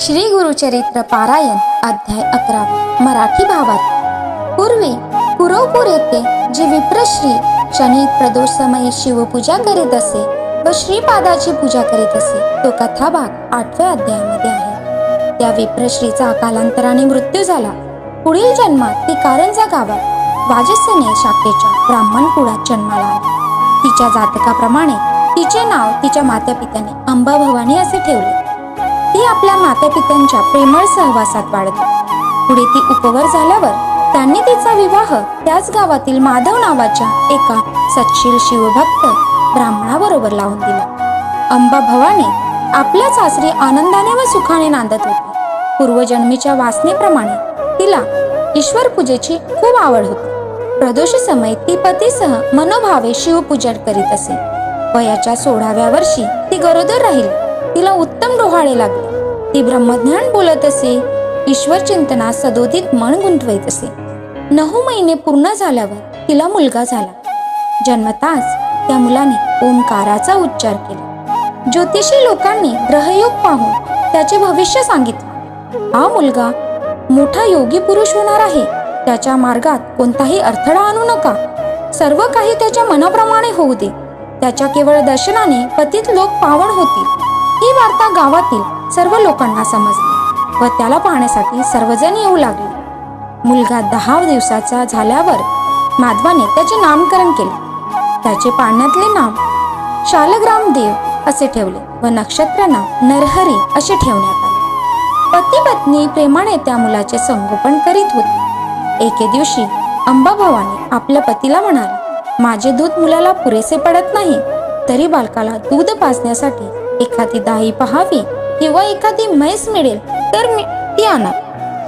श्री गुरुचरित्र पारायण अध्याय अकरा मराठी भावात. पूर्वी कुरवपूर येथे जे विप्रश्री शनी प्रदोष समयी शिवपूजा करीत असे व श्रीपादाची पूजा करीत असे तो कथा भाग आठव्या अध्यायामध्ये आहे. त्या विप्रश्रीचा कालांतराने मृत्यू झाला. पुढील जन्मात ती कारंजा गावात वाजसने शाखेच्या ब्राह्मण कुळात जन्माला आली. तिच्या जातकाप्रमाणे तिचे नाव तिच्या मातापित्याने अंबा भवानी असे ठेवले. ती आपल्या मातापित्यांच्या प्रेमळ सहवासात वाढते. पुढे ती उपवर झाल्यावर त्यांनी तिचा विवाह त्याच गावातील माधव नावाच्या एका सच्शील शिवभक्त ब्राह्मणाबरोबर लावून दिला. अंबा भवानी आपल्या सासरी आनंदाने व सुखाने नांदत होती. पूर्वजन्मीच्या वासनेप्रमाणे तिला ईश्वर पूजेची खूप आवड होती. प्रदोष समय ती पतीसह मनोभावे शिवपूजन करीत असे. वयाच्या सोळाव्या वर्षी ती गरोदर राहील. तिला उत्तम डोहाळे लागले. ती ब्रह्मज्ञान बोलत असे. ईश्वर चिंतना सदोदित मन गुंतवत असे. नऊ महिने पूर्ण झाल्यावर तिला मुलगा झाला. जन्मताच त्या मुलाने ओंकाराचा उच्चार केला. ज्योतिषी लोकांनी ग्रहयोग पाहून त्याचे भविष्य सांगितले. हा मुलगा मोठा योगी पुरुष होणार आहे. त्याच्या मार्गात कोणताही अडथळा आणू नका. सर्व काही त्याच्या मनाप्रमाणे होऊ दे. त्याच्या केवळ दर्शनाने पतित लोक पावन होतील. ही वार्ता गावातील सर्व लोकांना समजले व त्याला पाहण्यासाठी सर्वजण येऊ लागले. मुलगा दहा दिवसाचा झाल्यावर माधवाने त्याचे नामकरण केले. त्याचे पाळण्यातले नाव शालग्राम देव असे ठेवले व नक्षत्रांना नरहरी असे ठेवण्यात आले. पती पत्नी प्रेमाने त्या मुलाचे संगोपन करीत होते. एके दिवशी अंबाभवानी आपल्या पतीला म्हणाले माझे दूध मुलाला पुरेसे पडत नाही. तरी बालकाला दूध पाजण्यासाठी एखादी दाई पहावी किंवा एखादी म्हैस मिळेल तर मी ती आणा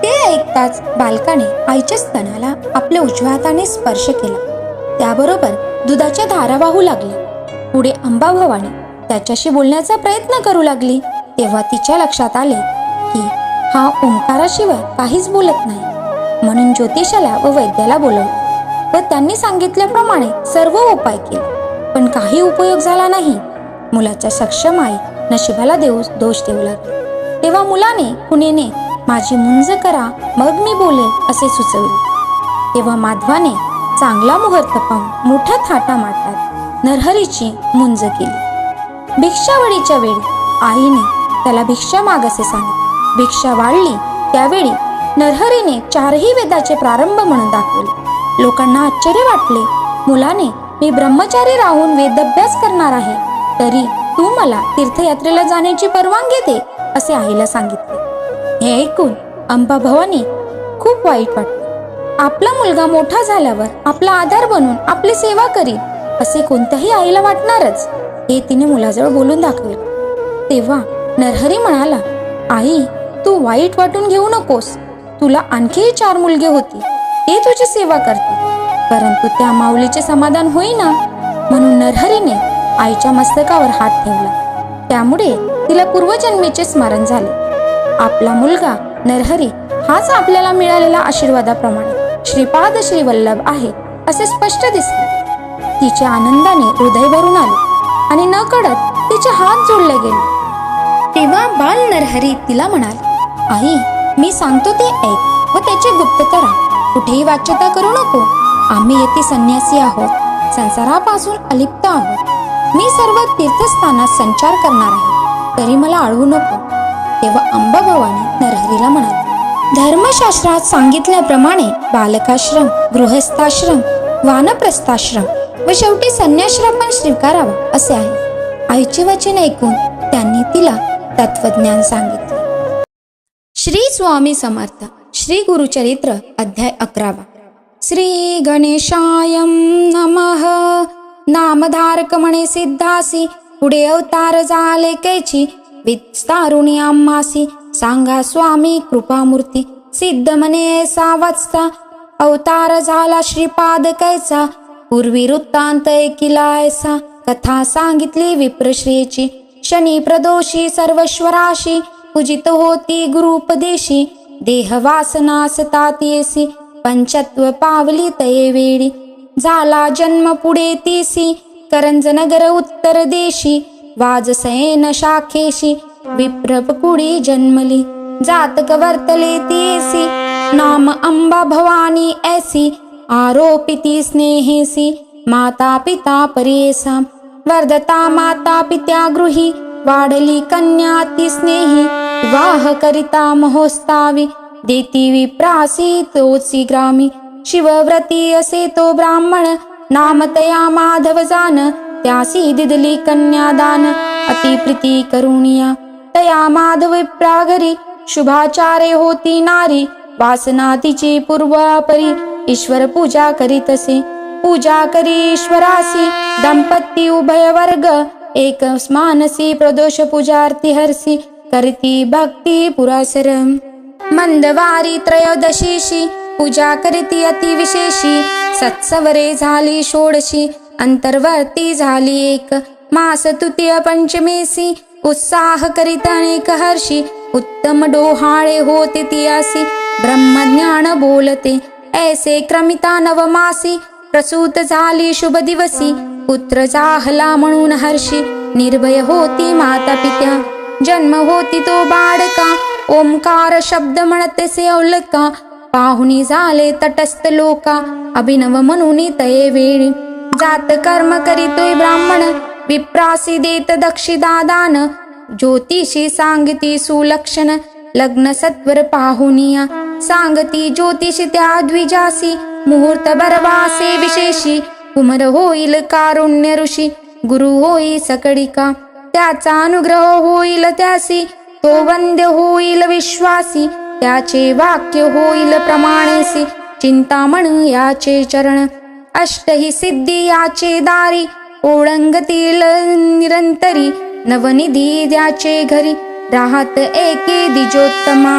ते ऐकताच बालकाने आईच्या स्तनाला आपल्या उजव्या हाताने स्पर्श केला. त्याबरोबर दुधाच्या धारा वाहू लागल्या. पुढे अंबाभवानी त्याच्याशी बोलण्याचा प्रयत्न करू लागली. तेव्हा तिच्या लक्षात आले की हा ओंकाराशिवाय काहीच बोलत नाही. म्हणून ज्योतिषाला व वैद्याला बोलवलं व त्यांनी सांगितल्याप्रमाणे सर्व उपाय केले. पण काही उपयोग झाला नाही. मुलाच्या सक्षम आई नशिबाला देऊ दोष देऊ लागले तेव्हा मुलाने कुणीने माझी मुंज करा मग मी बोले असे सुचवले. तेव्हा माधवाने चांगला मुहूर्त पाहून मोठ्या थाटा मारतात. नरहरीची मुंज केली. भिक्षावळीच्या वेळी आईने त्याला भिक्षा माग असे सांगितले. भिक्षा वाढली. त्यावेळी नरहरीने चारही वेदाचे प्रारंभ म्हणून दाखवले. लोकांना आश्चर्य वाटले. मुलाने मी ब्रह्मचारी राहून वेदाभ्यास करणार आहे. तरी तू मला तीर्थयात्रेला जाण्याची परवानगी दे असे आईला सांगितले. हे ऐकून अंबा भवानी खूप वाईट वाटले. आपला मुलगा मोठा झाल्यावर आपला आधार बनून आपली सेवा करील असे कोणत्याही आईला वाटणारच हे तिने मुलाजवळ बोलून दाखवले. तेव्हा नरहरी म्हणाला आई तू वाईट वाटून घेऊ नकोस. तुला आणखीही चार मुलगे होती ते तुझी सेवा करते परंतु त्या माऊलीचे समाधान होईना. म्हणून नरहरीने आईच्या मस्तकावर हात ठेवला. त्यामुळे तिला पूर्वजन्मीचे स्मरण झाले. आपला मुलगा नरहरी हाच आपल्याला मिळालेला आशीर्वादाप्रमाणे श्रीपाद श्री वल्लभ आहे असे स्पष्ट दिसले. तिच्या आनंदाने हृदय भरून आले आणि न कळत तिचे हात जोडले गेले. तेव्हा बाल नरहरी तिला म्हणाल आई मी सांगतो ते ऐक व त्याचे गुप्तता राख कुठेही वाच्यता करू नको. आम्ही येथे संन्यासी आहोत. संसारापासून अलिप्त आहोत. मी सर्व तीर्थस्थानात संचार करणार आहे. तरी मला आळवू नको. तेव्हा अंबा भवानी नरहरीला म्हणाली धर्मशास्त्रात सांगितल्याप्रमाणे बालकाश्रम गृहस्थाश्रम वानप्रस्थाश्रम व शेवटी संन्याश्रम पण स्वीकारावा असे आहे. आईचे वचन ऐकून त्यांनी तिला तत्वज्ञान सांगितले. श्री स्वामी समर्थ श्री गुरुचरित्र अध्याय अकरावा. श्री गणेशाय नमः. नामधारक म्हणे सिद्धासी पुढे अवतार झाले कैची विस्तारुणी आम्हासी सांगा स्वामी कृपामूर्ती सिद्ध म्हणे सावत्सा अवतार झाला श्रीपाद कैचा पूर्वी वृत्तांत ऐकिलायसा कथा सांगितली विप्रश्रीची शनी प्रदोषी सर्वश्वराशी पूजित होती गुरुपदेशी देह वासना सतातीयसी पंचत्व पावली तये वेळी झाला जन्म पुढे तीसी. करंजनगर उत्तर देशी. वाजसेन शाखेशी. विप्रपकुडी जन्मली. जातक वर्तले तीसी. नाम अंबा भवानी ऐसी. आरोपिती स्नेहेसी. माता पिता परेसा. वर्धता माता पित्या गृही. वाढली कन्या ती स्नेही. वाह करिता महोस्तावी देती विप्रासी तोची ग्रामी. शिवव्रती असे तो ब्राह्मण नामतया माधव जान त्यासी दिदली कन्यादान अति प्रीती करुणिया. तया माधव प्रागरी शुभाचारे होती नारी वासना तिची पूर्वापरी ईश्वर पूजा करीतसे पूजा करी ईश्वरासी दंपती उभय वर्ग एक स्मानसी प्रदोष पूजार्थी हरसी करती भक्ती पुरासर. मंदवारी त्रयोदशीशी पूजा करती अति विशेषी सत्सवरे झाली षोडशी अंतर्वर्ती झाली एक मास तृतीय पंचमेसी उत्साह करीत अनेक हर्षी उत्तम डोहाळे होते तियासी ब्रह्मज्ञान बोलते ऐसे क्रमिता नवमासी प्रसूत झाली शुभ दिवसी पुत्र जाहला म्हणून हर्षी निर्भय होती माता पित्या जन्म होती तो बाळका ओंकार शब्द म्हणतेसे औलका पाहुणी झाले तटस्थ लोका. अभिनव म्हणून तये वेळी जात कर्म करीतोय ब्राह्मण. विप्रासी देत दक्षिदा दान ज्योतिषी सांगती सुलक्षण. लग्न सत्वर पाहुनिया. सांगती ज्योतिषी त्या द्विजासी. मुहूर्त बरवासे विशेषी. कुमर होईल कारुण्य ऋषी. गुरु होई सकडिका. त्याचा अनुग्रह होईल त्यासी. तो वंद्य होईल विश्वासी. त्याचे वाक्य होईल प्रमाणेसी चिंतामण याचे चरण अष्टही सिद्धी याचे दारी ओळंगतील निरंतरी नवनिधी द्याचे घरी राहत एके दिजोत्तमा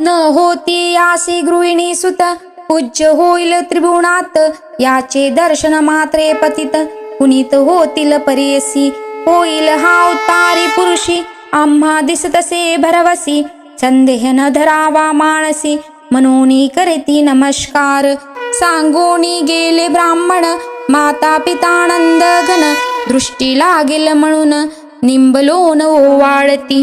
न होती यासी गृहिणी सुत पूज्य होईल त्रिभुवनात याचे दर्शन मात्रे पतित पुनीत होतील परेसी होईल हा उतारी पुरुषी आम्हा दिसतसे भरवसी संदेह न धरावा माणसी मनोनी करती नमस्कार. सांगोनी गेले ब्राह्मण माता पितानंद घन दृष्टी लागेल म्हणून निंबलोन ओवाळती.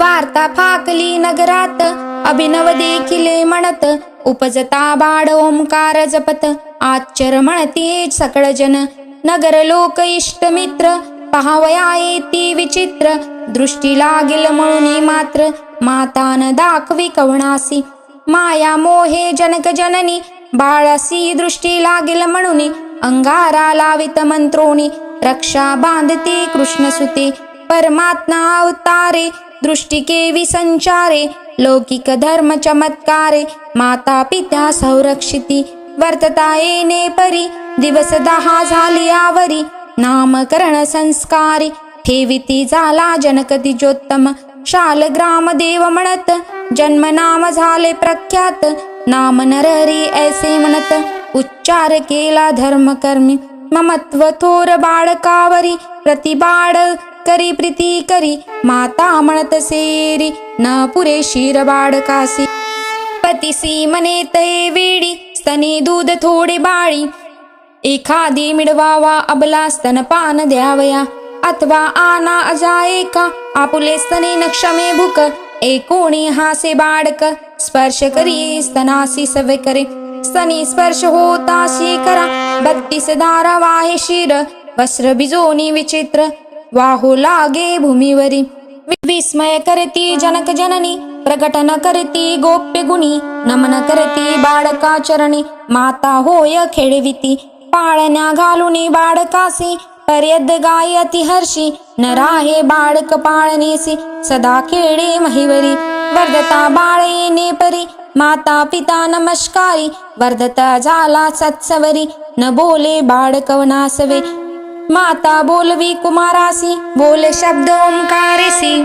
वार्ता फाकली नगरात अभिनव देखिले म्हणत उपजता बाड ओंकार जपत आश्चर म्हणते सकळ जन. नगर लोक इष्ट मित्र पहावया येती विचित्र दृष्टी लागेल म्हणून मात्र मातान दाखवी कवणासी माया मोहे जनक जननी बाळासी दृष्टी लागेल म्हणून अंगारा लावित मंत्रोणी रक्षा बांधते कृष्णसुते परमात्मा अवतारे दृष्टी केवी संचारे लौकिक धर्म चमत्कारे माता पित्या संरक्षिती वर्तता येणे परी दिवस दहा झाली आवरी नामकरण संस्कारी ठेविती झाला जनक तिजोत्तम शालग्राम देव म्हणत जन्म नाम झाले प्रख्यात नाम नरहरी ऐसे म्हणत उच्चार केला धर्म कर्मी ममत्व थोर बाळकावरी प्रतिबाळ करी प्रीती करी माता म्हणत सेरी न पुरे शिर बाळकासी पतिसी मने तये वेडी स्तनी दूध थोडे बाळी एखादी मिळवावा अबला स्तनपान द्यावया अथवा आना अजाये आपुले स्तने नक्षमे भुक एकोणी हासे बाळक स्पर्श करी स्तनासी सवे करे. स्तनी स्पर्श होतासी करा बत्तीस दारा वाहे शिर. वस्त्र बिजोनी विचित्र वाहो लागे भूमीवरी. विस्मय करती जनक जननी प्रकटन करती गोप्य गुणी. नमन करती बाळकाचरणी माता होय खेळविती पाळण्या घालुनी बाळकासी पर्यद गाय हर्षी नराहे बाळक पाळणेसी सदा खेळे महिवरी वर्धता बाळेने परी माता पिता नमस्कारी वर्धता झाला सत्सवरी न बोले बाळकवनासवे माता बोलवी कुमारासी बोल शब्द ओंकारेसी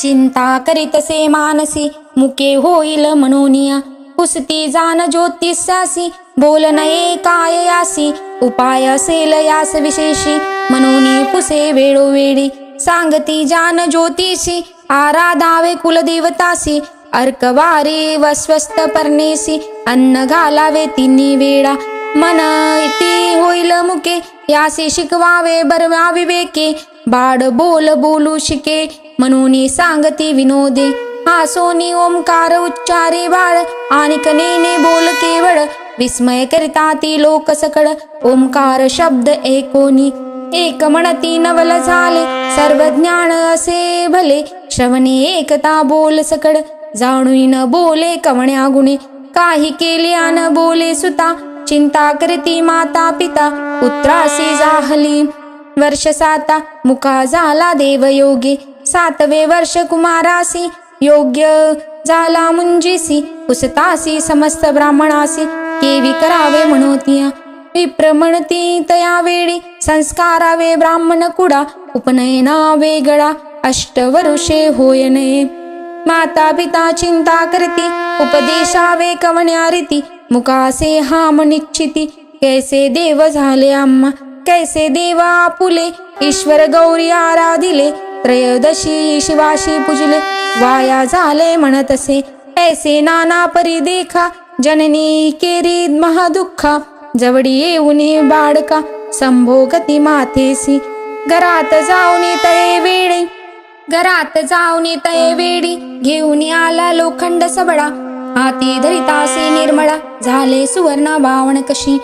चिंता करीतसे मानसी मुके होईल मनोनिया. पुसती जाण ज्योतिषासी बोल नये काय यासी? उपाय असेल यास विशेषी म्हणून पुसे वेळोवेळी. सांगती जान ज्योतिषी आराधावे कुलदेवतासी अर्कवारे वस्वस्त परनेसी अन्न घालावे तिन्ही वेळा. मन ती होईल मुके यासी शिकवावे बरवा विवेके. बाळ बोल बोलू शिके म्हणून सांगती विनोदे. हा सोनी ओंकार उच्चारे बाळ आणि कनेने बोल केवळ विस्मय करिता ती लोक सकळ ओंकार शब्द एकोनी. एक म्हणती नवल झाले. सर्व ज्ञान असे भले. श्रवणे एकता बोल सकळ जाणून न बोले कवण्या गुणे. काही केले अन बोले सुता. चिंता करती माता पिता. पुत्रासी जाहली. वर्ष साता. मुका झाला देवयोगी. सातवे वर्ष कुमारासी. योग्य झाला मुंजीसी पुसतासी समस्त ब्राह्मणासी केवी करावे म्हणोतिया विप्र म्हणती तया वेळी संस्कारावे ब्राह्मण कुडा उपनयना वेगळा अष्टवरुषे होय नये माता पिता चिंता करती उपदेशावे कवण्या रीती मुकासे हाम निश्चिती. कैसे देव झाले आम्हा कैसे देवा आपुले ईश्वर गौरी आराधिले त्रयोदशी शिवाशी पूजले. वाया झाले म्हणतसे. ऐसे नाना परी देखा. जननी केरी महादुःखा. जवडी येऊन बाडका संभोगती माथेसी. घरात जाऊन तये वेळे. घरात जाऊन तये वेळी. घेऊन आला लोखंड सबळा. हाती धरितासे निर्मळा. झाले सुवर्ण बावण कशी.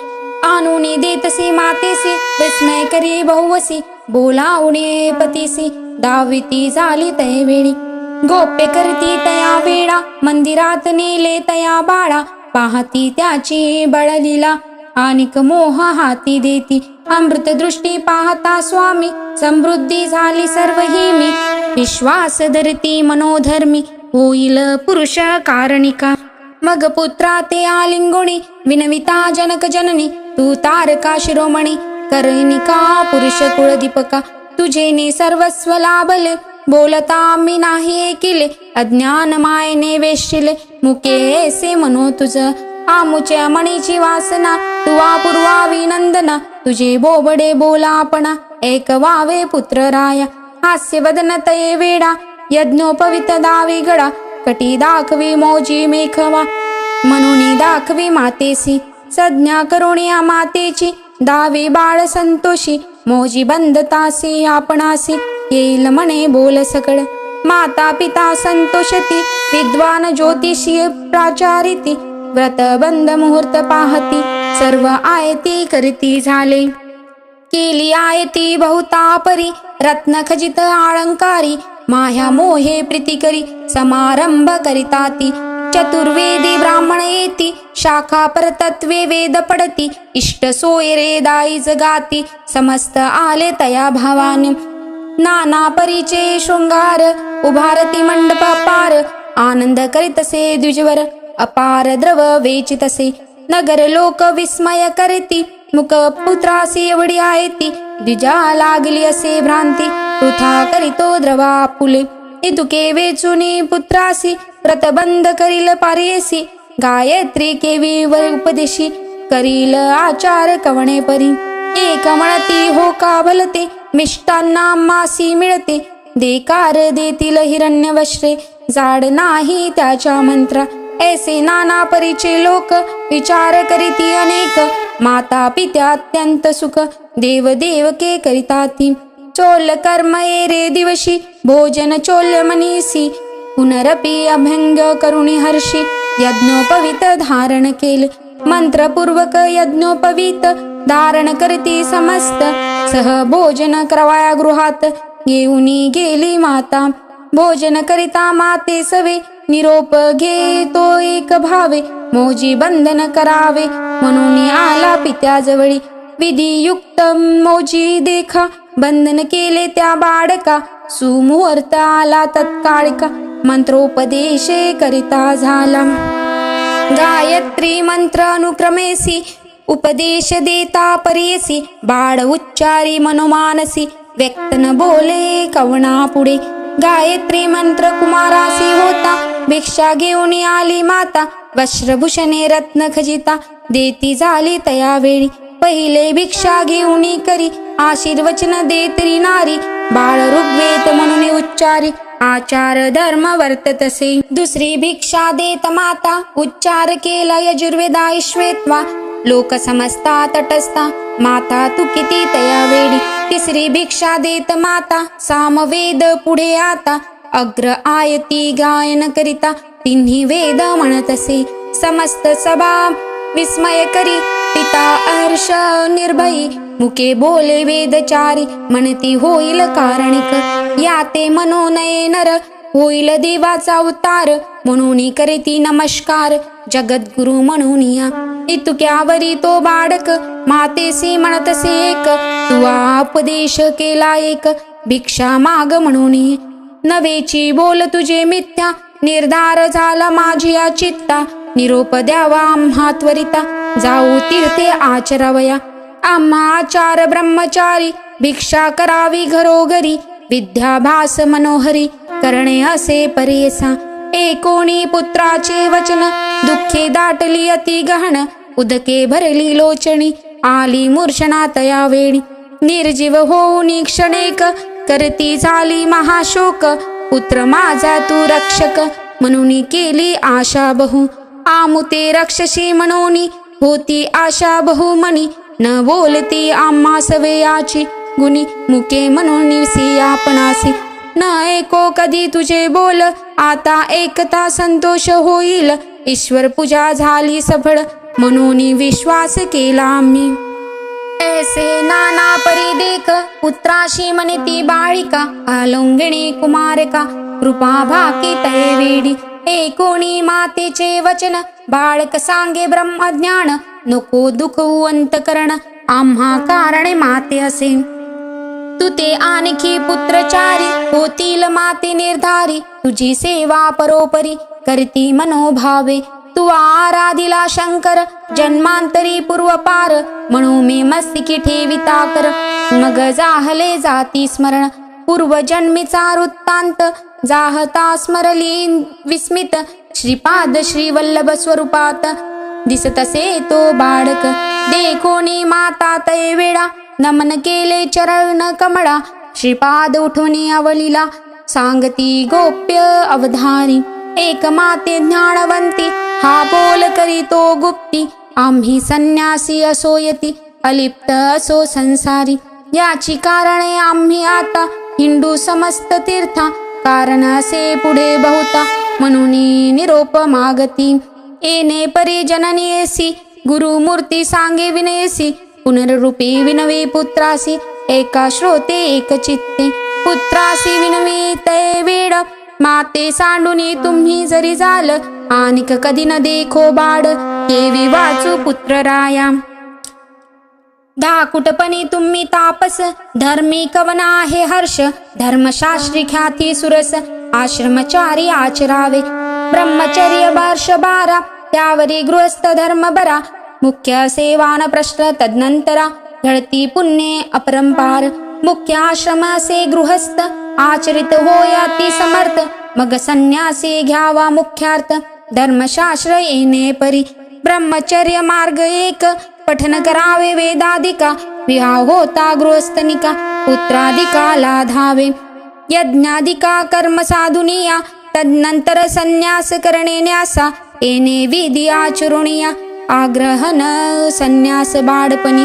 आणून देतसी मातेसी. विस्मय करी बहुवसी. बोलावणे पतीसी. दाविती झाली तये वेळी. गोपे करती तया वेळा मंदिरात नेले तया बाळा. पाहती त्याची बळलीला आणिक मोह हाती देती. अमृत दृष्टी पाहता स्वामी समृद्धी झाली सर्व ही मी विश्वास धरती मनोधर्मी होईल पुरुष कारणिका. मग पुत्रा ते आलिंगुणी विनविता जनक जननी. तू तारका शिरोमणी कर्णिका पुरुष कुळदीपका तुझेने सर्वस्व लाभले. बोलता मी नाही ऐकिले अज्ञान मायने वेशिले मुके ऐसे म्हणो तुझ आमुच्या मणीची वासना. तुवा पूर्वा विनंदना तुझे बोबडे बोलापणा. एक वावे पुत्र राया हास्य वदन तये वेडा. यज्ञोपवित दावी गडा कटी दाखवी मोजी मेखवा. म्हणून दाखवी मातेसी सज्ञा करुणिया मातेची. दावी बाळ संतोषी मोजी बंधतासी आपणासी. येईल म्हणे बोल सकळ माता पिता संतोषती विद्वान ज्योतिषी प्राचारिती व्रत बंद मुहूर्त पाहती सर्व आयती करती झाले. केली आयती बहुतापरी रत्न खजित आळंकारी माया मोहे प्रीतिकरी समारंभ समारंभ करिताती. चतुर्वेदी ब्राह्मण येती शाखा परतत्वे वेद पडती इष्ट सोय रे दाई जगाती समस्त आले तया भावाने. नाना परिचे शृंगार उभारती मंडप पार आनंद करीतसे द्विजवर अपार द्रव वेचितसे नगर लोक विस्मय करीती मुक पुत्रासी एवढी आयती. द्विजा लागली असे भ्रांती पृथा करीतो द्रवा पुले इतुके वेचुनी पुत्रासी व्रतबंध करील पारेसी. गायत्री केवी वर उपदेशी करील आचार कवणे परी. एक म्हणती हो का भलते मिष्टांना मासी मिळते. देकार देतील हिरण्य वश्रे जाड नाही त्याच्या मंत्र. ऐसे नाना परीचे लोक विचार करीती अनेक. माता पित्या अत्यंत सुख. देव देवके करिताती. चोल कर्म एरे रे दिवशी. भोजन चोल मनीसी पुनरपी अभंग करुणी हर्षी. यज्ञोपवित धारण केल. मंत्रपूर्वक यज्ञोपवित. धारण करती समस्त. सह भोजन करवाया गृहात. येऊनी गेली माता. भोजन करिता माते सवे. निरोप घेतो एक भावे. मोजी बंधन करावे. म्हणून आला पित्याजवळी विधियुक्त मोजी देखा. बंधन केले त्या बाडका सुमुहूर्त आला तत्काळिका. मंत्रोपदेशे करिता झाला. गायत्री मंत्र अनुक्रमेसी. उपदेश देता परेसी बाळ उच्चारी मनोमानसी व्यक्त न बोले कवणा पुढे. गायत्री मंत्र कुमारासी होता भिक्षा घेऊन आली माता वस्त्रभूषणे रत्न खजिता देती झाली तया वेळी. पहिले भिक्षा घेऊन करी आशीर्वचन देतरी नारी. बाळ ऋग्वेद म्हणून उच्चारी आचार धर्म वर्ततसे दुसरी भिक्षा देत माता उच्चार केला यजुर्वेदा श्वेत्वा लोक समजता तटस्था माता तू किती तया वेडी तिसरी भिक्षा देत माता सामवेद पुढे आता. अग्र आयती गायन करिता तिन्ही वेद म्हणतसे. समस्त सभा विस्मय करी पिता हर्ष निर्भयी. मुके बोले वेदचारी म्हणती होईल कारणिक. या ते मनोनये नर होईल देवाचा अवतार म्हणून करीती नमस्कार. जगद्गुरु म्हणून या इतुक्यावरी तो बाडक मातेसी म्हणतसे एक. तुवा उपदेश केला एक भिक्षा माग म्हणून नवेची बोल तुझे मिथ्या निर्धार झाला माझी या चित्ता निरोप द्यावा आम्हा त्वरिता जाऊ तीर्थे आचरावया. आम्हा आचार ब्रह्मचारी भिक्षा करावी घरोघरी. विद्याभास मनोहरी करणे असे परेसा. एकोणी पुत्राचे वचन दुःखे दाटली अति गहन उदके भरली लोचणी आली मूर्छना तया वेणी निर्जीव होऊन क्षणेक करती झाली महाशोक पुत्र माझा तू रक्षक म्हणून केली आशा बहु. आमुते रक्षशी म्हणून होती आशा बहुमणी न बोलती आम्हा सवेयाची गुणी मुके म्हणून निवसी आपणासी. न ऐको कधी तुझे बोल. आता एकता संतोष होईल. ईश्वर पूजा झाली सफळ. म्हणून विश्वास केला आम्ही ऐसे नाना परी देख. पुत्राशी म्हणती बाळिका. आलोंगिणी कुमारका. कृपा भाकी तय वेडी. एकोणी मातेचे वचन? बाळक सांगे ब्रह्मज्ञान. नको दुख अंतकरण आम्हा कारणे माते असे. तुते ते आणखी पुत्रचारी होतील माते निर्धारी तुझी सेवा परोपरी करती मनोभावे. तू आराधिला शंकर जन्मांतरी पूर्वपार म्हणून मी मस्तिकी ठेविता कर मग जाहले जाती स्मरण पूर्वजन्मीचा वृत्तांत जाहता स्मरली विस्मित श्रीपाद श्रीवल्लभ स्वरूपात. दिसतसे तो बाळक देखोनी माता तय वेळा नमन केले चरण कमळा श्रीपाद उठून अवलीला सांगती गोप्य अवधारी एक माते ज्ञानवंती हा बोल करी तो गुप्ती आम्ही संन्यासी असोयती अलिप्त असो संसारी याची कारणे आम्ही आता हिंदू समस्त तीर्था कारण असे पुढे बहुता म्हणून निरोप मागती येणे परी जननी गुरुमूर्ती सांगे विनयसी पुनर्रूपी विनवे पुत्रासी एका श्रोते एक चित्ते। पुत्रासी विनवी ते वेड। माते सांडुनी तुम्ही जरी जाल आणिक कधी न देखो बाड। केवी वाचू पुत्र राया। धाकुटपणी तुम्ही तापस। धर्मी कवन आहे हर्ष। धर्मशास्त्री ख्याती सुरस। आश्रमचारी आचरावे। ब्रह्मचर्य वर्ष बारा। त्यावरी गृहस्थ धर्म बरा। मुख्य सेवान प्रश्न तदनंतरा घडती पुण्ये अपरंपार मुख्य आश्रम असे गृहस्थ आचरित होयाती समर्थ. मग संन्यासी घ्यावा मुख्यार्थ. धर्मशास्त्र येणे परी. ब्रह्मचर्य मार्ग एक. पठन करावे वेदाधिका. विहा होता गृहस्थनिका. पुत्राधिका लाधावे यज्ञाधिका कर्म साधुनिया. तदनंतर संन्यास करणे न्यासा. येणे विधी आचरुणिया. आग्रहन संन्यास बाळपणी.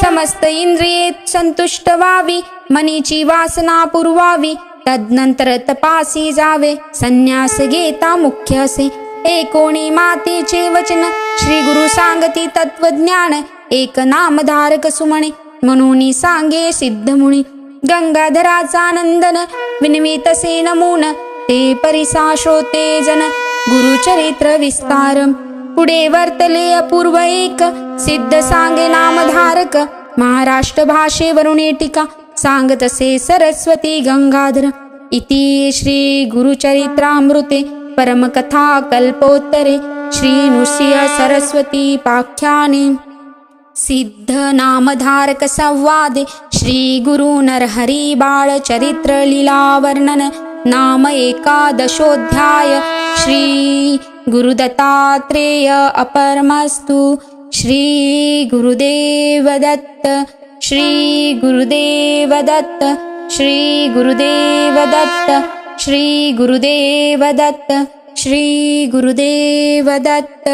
समस्त इंद्रिये संतुष्ट व्हावी मनीची वासना पुरवावी तदनंतर तपासी जावे संन्यास घेता मुख्य असे एकोणी मातेचे वचन श्री गुरु सांगती तत्वज्ञान एक नामधारक सुमणे म्हणून सांगे सिद्ध मुनी. गंगाधराचा नंदन विनवितसे नमून ते परिसा श्रोते जन गुरुचरित्र विस्तार पुढे वर्तले अपूर्व एक. सिद्ध सांगे नामधारक. महाराष्ट्र भाषेवरून टीका. सांगतसे सरस्वती गंगाधर. इति श्री गुरुचरित्रामृते. परमकथा कल्पोत्तरे. श्री नृसिंह सरस्वती पाख्याने. सिद्ध नामधारक संवादे. श्री गुरु नरहरी बाळ चरित्र लीला वर्णन नाम एकादशोध्याय. श्री गुरुदत्तात्रेय अपरमस्तु। श्रीगुरुदेवदत्त श्रीगुरुदेवदत्त श्रीगुरुदेवदत्त श्रीगुरुदेवदत्त श्रीगुरुदेवदत्त